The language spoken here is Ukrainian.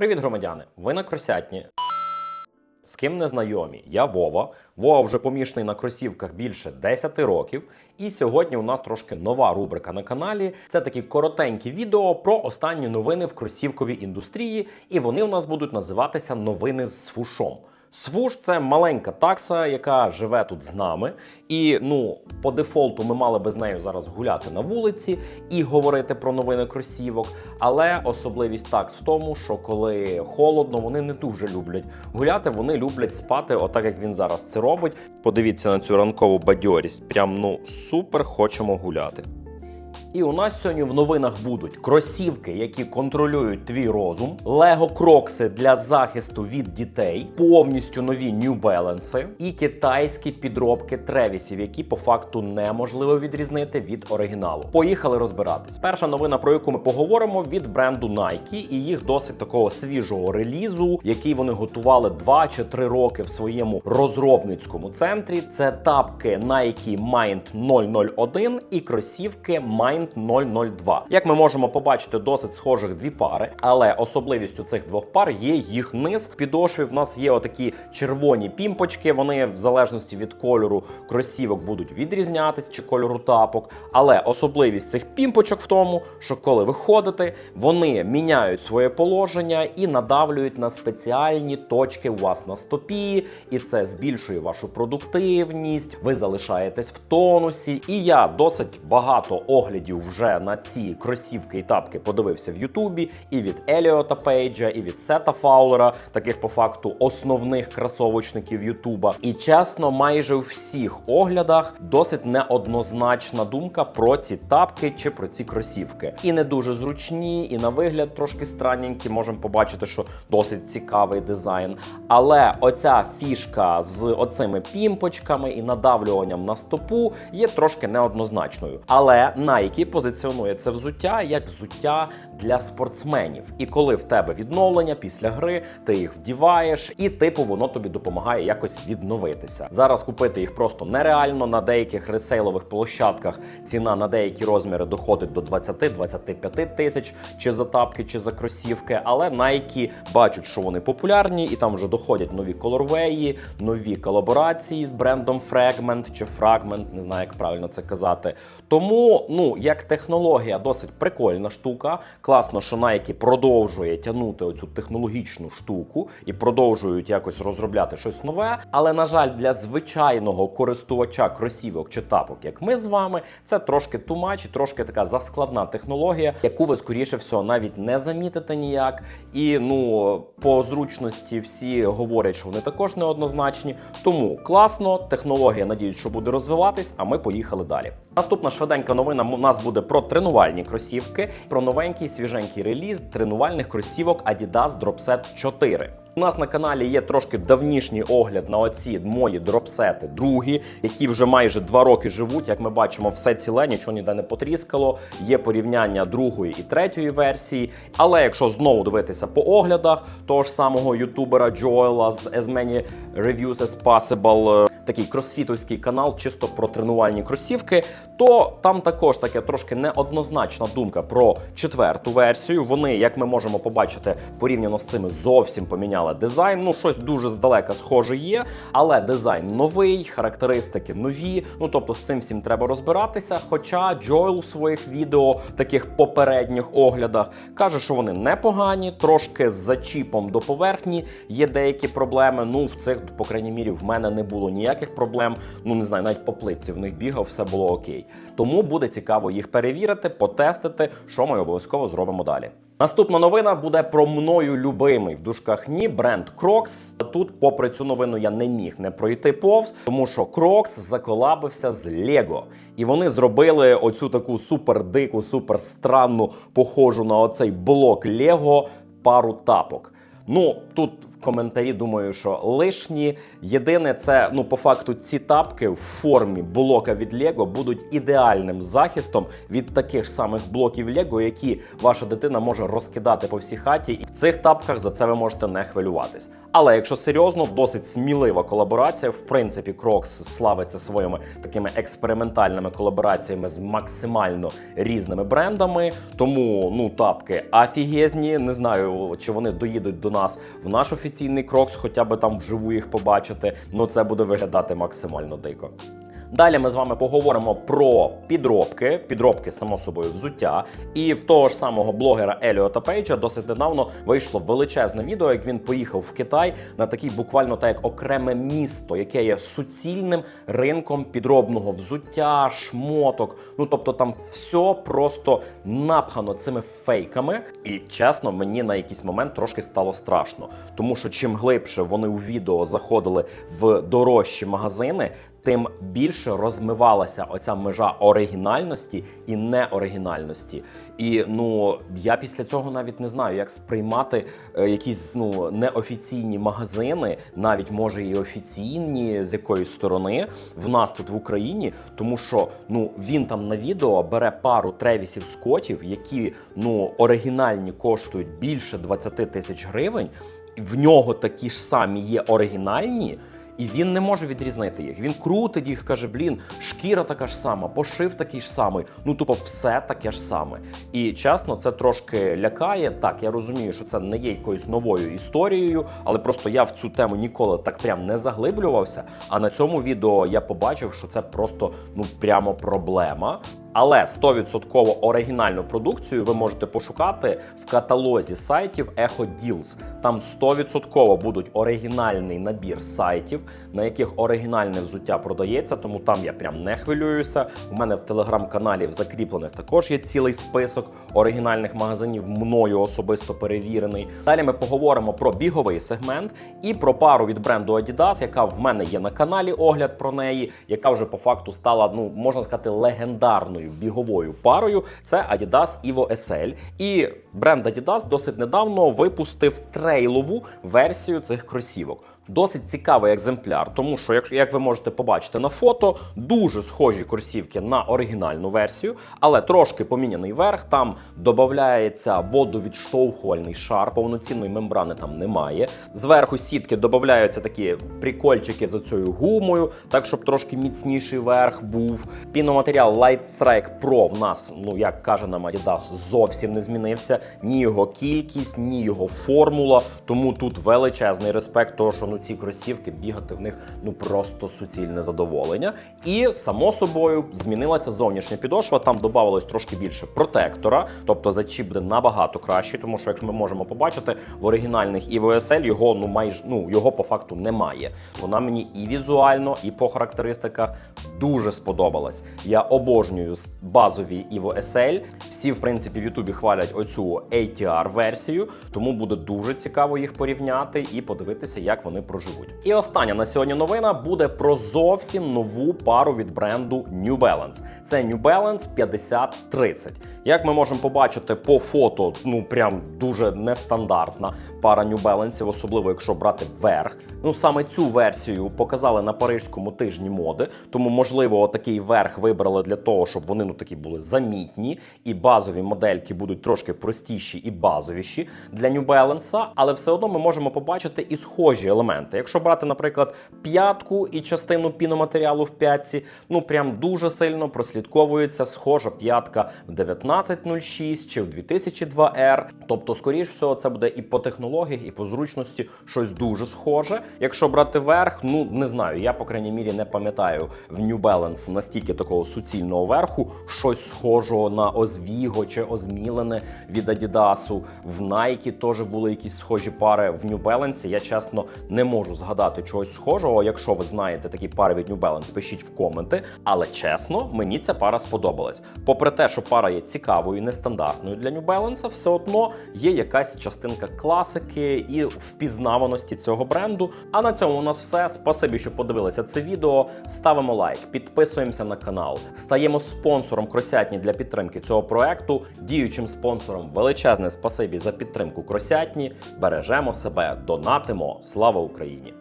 Привіт, громадяни! Ви на Кросятні. З ким не знайомі? Я Вова. Вова вже помішаний на кросівках більше 10 років. І сьогодні у нас трошки нова рубрика на каналі. Це такі коротенькі відео про останні новини в кросівковій індустрії, і вони у нас будуть називатися Новини з фушом. Свуш це маленька такса, яка живе тут з нами. І ну, по дефолту ми мали би з нею зараз гуляти на вулиці і говорити про новини кросівок. Але особливість такс в тому, що коли холодно, вони не дуже люблять гуляти, вони люблять спати, отак як він зараз це робить. Подивіться на цю ранкову бадьорість. Прям ну супер хочемо гуляти. І у нас сьогодні в новинах будуть кросівки, які контролюють твій розум, лего крокси для захисту від дітей, повністю нові New Balance і китайські підробки тревісів, які по факту неможливо відрізнити від оригіналу. Поїхали розбиратись. Перша новина, про яку ми поговоримо, від бренду Nike і їх досить такого свіжого релізу, який вони готували 2 чи 3 роки в своєму розробницькому центрі. Це тапки Nike Mind 001 і кросівки Mind 002. Як ми можемо побачити, досить схожих дві пари, але особливістю цих двох пар є їх низ. Підошві в нас є отакі червоні пімпочки. Вони в залежності від кольору кросівок будуть відрізнятись чи кольору тапок. Але особливість цих пімпочок в тому, що коли ви ходите, вони міняють своє положення і надавлюють на спеціальні точки у вас на стопі, і це збільшує вашу продуктивність. Ви залишаєтесь в тонусі. І я досить багато оглядів вже на ці кросівки і тапки подивився в Ютубі, і від Еліота Пейджа, і від Сета Фаулера, таких по факту основних кросовочників Ютуба. І чесно, майже у всіх оглядах досить неоднозначна думка про ці тапки чи про ці кросівки. І не дуже зручні, і на вигляд трошки странненькі. Можемо побачити, що досить цікавий дизайн. Але оця фішка з оцими пімпочками і надавлюванням на стопу є трошки неоднозначною. Але Nike позиціонує. Це взуття як взуття для спортсменів. І коли в тебе відновлення після гри, ти їх вдіваєш, і типу воно тобі допомагає якось відновитися. Зараз купити їх просто нереально. На деяких ресейлових площадках ціна на деякі розміри доходить до 20-25 тисяч чи за тапки, чи за кросівки. Але Nike бачать, що вони популярні, і там вже доходять нові колорвеї, нові колаборації з брендом Fragment чи Fragment, не знаю, як правильно це казати. Тому, ну як технологія, досить прикольна штука. Класно, що Nike продовжує тягнути оцю технологічну штуку і продовжують якось розробляти щось нове. Але на жаль, для звичайного користувача кросівок чи тапок, як ми з вами, це трошки тумач трошки така заскладна технологія, яку ви скоріше всього навіть не замітите ніяк. І ну по зручності всі говорять, що вони також неоднозначні. Тому класно, технологія, надіюсь, що буде розвиватись. А ми поїхали далі. Наступна швиденька новина у нас буде про тренувальні кросівки, про новенький свіженький реліз тренувальних кросівок Adidas Dropset 4. У нас на каналі є трошки давнішній огляд на оці мої дропсети, другі, які вже майже два роки живуть. Як ми бачимо, все ціле, нічого ніде не потріскало. Є порівняння другої і третьої версії. Але якщо знову дивитися по оглядах того ж самого ютубера Джоела з As Many Reviews as Possible, такий кросфітовський канал, чисто про тренувальні кросівки, то там також таке трошки неоднозначна думка про четверту версію. Вони, як ми можемо побачити, порівняно з цими зовсім поміняли дизайн. Ну, щось дуже здалека схоже є, але дизайн новий, характеристики нові. Ну тобто з цим всім треба розбиратися. Хоча Джоел в своїх відео, таких попередніх оглядах, каже, що вони непогані, трошки з зачіпом до поверхні. Є деякі проблеми. Ну, в цих, по крайній мірі, в мене не було ніяких проблем. Ну не знаю, навіть по плитці в них бігав, все було окей. Тому буде цікаво їх перевірити, потестити, що ми обов'язково зробимо далі. Наступна новина буде про мною любимий в дужках ні бренд Crocs. Тут, попри цю новину, я не міг не пройти повз, тому що Crocs заколабився з Lego. І вони зробили оцю таку супер дику, супер странну, похожу на оцей блок Lego пару тапок. Ну тут коментарі думаю, що лишні. Єдине, це ну по факту ці тапки в формі блока від Lego будуть ідеальним захистом від таких самих блоків Lego, які ваша дитина може розкидати по всій хаті. І в цих тапках за це ви можете не хвилюватись. Але якщо серйозно, досить смілива колаборація. В принципі, Crocs славиться своїми такими експериментальними колабораціями з максимально різними брендами. Тому ну тапки афігезні. Не знаю, чи вони доїдуть до нас в наш офіційний крокс, хоча б там вживу їх побачити. Ну це буде виглядати максимально дико. Далі ми з вами поговоримо про підробки, підробки, само собою, взуття. І в того ж самого блогера Еліота Пейджа досить недавно вийшло величезне відео, як він поїхав в Китай на такий буквально так як окреме місто, яке є суцільним ринком підробного взуття, шмоток. Ну тобто там все просто напхано цими фейками. І чесно, мені на якийсь момент трошки стало страшно, тому що чим глибше вони у відео заходили в дорожчі магазини, тим більше розмивалася оця межа оригінальності і неоригінальності. І ну я після цього навіть не знаю, як сприймати е, якісь ну неофіційні магазини, навіть може і офіційні з якоїсь сторони в нас тут в Україні, тому що ну він там на відео бере пару тревісів скотів, які ну оригінальні коштують більше 20 тисяч гривень. В нього такі ж самі є оригінальні. І він не може відрізнити їх. Він крутить їх, каже: блін, шкіра така ж сама, пошив такий ж самий. Ну тупо все таке ж саме. І чесно, це трошки лякає. Так, я розумію, що це не є якоюсь новою історією, але просто я в цю тему ніколи так прям не заглиблювався. А на цьому відео я побачив, що це просто ну прямо проблема. Але 100% оригінальну продукцію ви можете пошукати в каталозі сайтів Echo Deals. Там 100% будуть оригінальний набір сайтів, на яких оригінальне взуття продається, тому там я прям не хвилююся. У мене в телеграм-каналі в закріплених також є цілий список оригінальних магазинів, мною особисто перевірений. Далі ми поговоримо про біговий сегмент і про пару від бренду Adidas, яка в мене є на каналі огляд про неї, яка вже по факту стала, ну можна сказати, легендарною біговою парою. Це Adidas Evo SL. І бренд Adidas досить недавно випустив трейлову версію цих кросівок. Досить цікавий екземпляр, тому що, як, ви можете побачити на фото, дуже схожі кросівки на оригінальну версію, але трошки поміняний верх. Там додається водовідштовхувальний шар, повноцінної мембрани там немає. Зверху сітки додаються такі прикольчики з оцею гумою, так щоб трошки міцніший верх був. Піноматеріал Light Strike Pro в нас, ну як каже нам Adidas, зовсім не змінився. Ні його кількість, ні його формула. Тому тут величезний респект, того, що ну ці кросівки бігати в них ну просто суцільне задоволення. І само собою змінилася зовнішня підошва. Там додавалось трошки більше протектора, тобто зачіп буде набагато кращий, тому що, якщо ми можемо побачити, в оригінальних SL його ну майже ну його по факту немає. Вона мені і візуально, і по характеристиках дуже сподобалась. Я обожнюю базові Evo SL. Всі, в принципі, в Ютубі хвалять оцю ATR версію, тому буде дуже цікаво їх порівняти і подивитися, як вони проживуть. І остання на сьогодні новина буде про зовсім нову пару від бренду New Balance. Це New Balance 5030. Як ми можемо побачити по фото, ну прям дуже нестандартна пара New Balance, особливо якщо брати верх. Ну саме цю версію показали на парижському тижні моди, тому можливо такий верх вибрали для того, щоб вони ну такі були замітні, і базові модельки будуть трошки простіші і базовіші для New Balance, але все одно ми можемо побачити і схожі елементи. Якщо брати, наприклад, п'ятку і частину піноматеріалу в п'ятці, ну прям дуже сильно прослідковується схожа п'ятка в 1906 чи в 2002R. Тобто, скоріш всього, це буде і по технологіях, і по зручності щось дуже схоже. Якщо брати верх, ну не знаю, я по крайній мірі не пам'ятаю в New Balance настільки такого суцільного верху, щось схожого на Озвіго чи Озмілене від Adidas. В Nike теж були якісь схожі пари в New Balance. Я чесно не можу згадати чогось схожого. Якщо ви знаєте такі пари від New Balance, пишіть в коменти. Але чесно, мені ця пара сподобалась. Попри те, що пара є цікавою, нестандартною для New Balance, все одно є якась частинка класики і впізнаваності цього бренду. А на цьому у нас все. Спасибі, що подивилися це відео. Ставимо лайк, підписуємося на канал, стаємо спонсором кросятні для підтримки цього проекту. Діючим спонсором величезне спасибі за підтримку кросятні. Бережемо себе, донатимо. Слава Україні!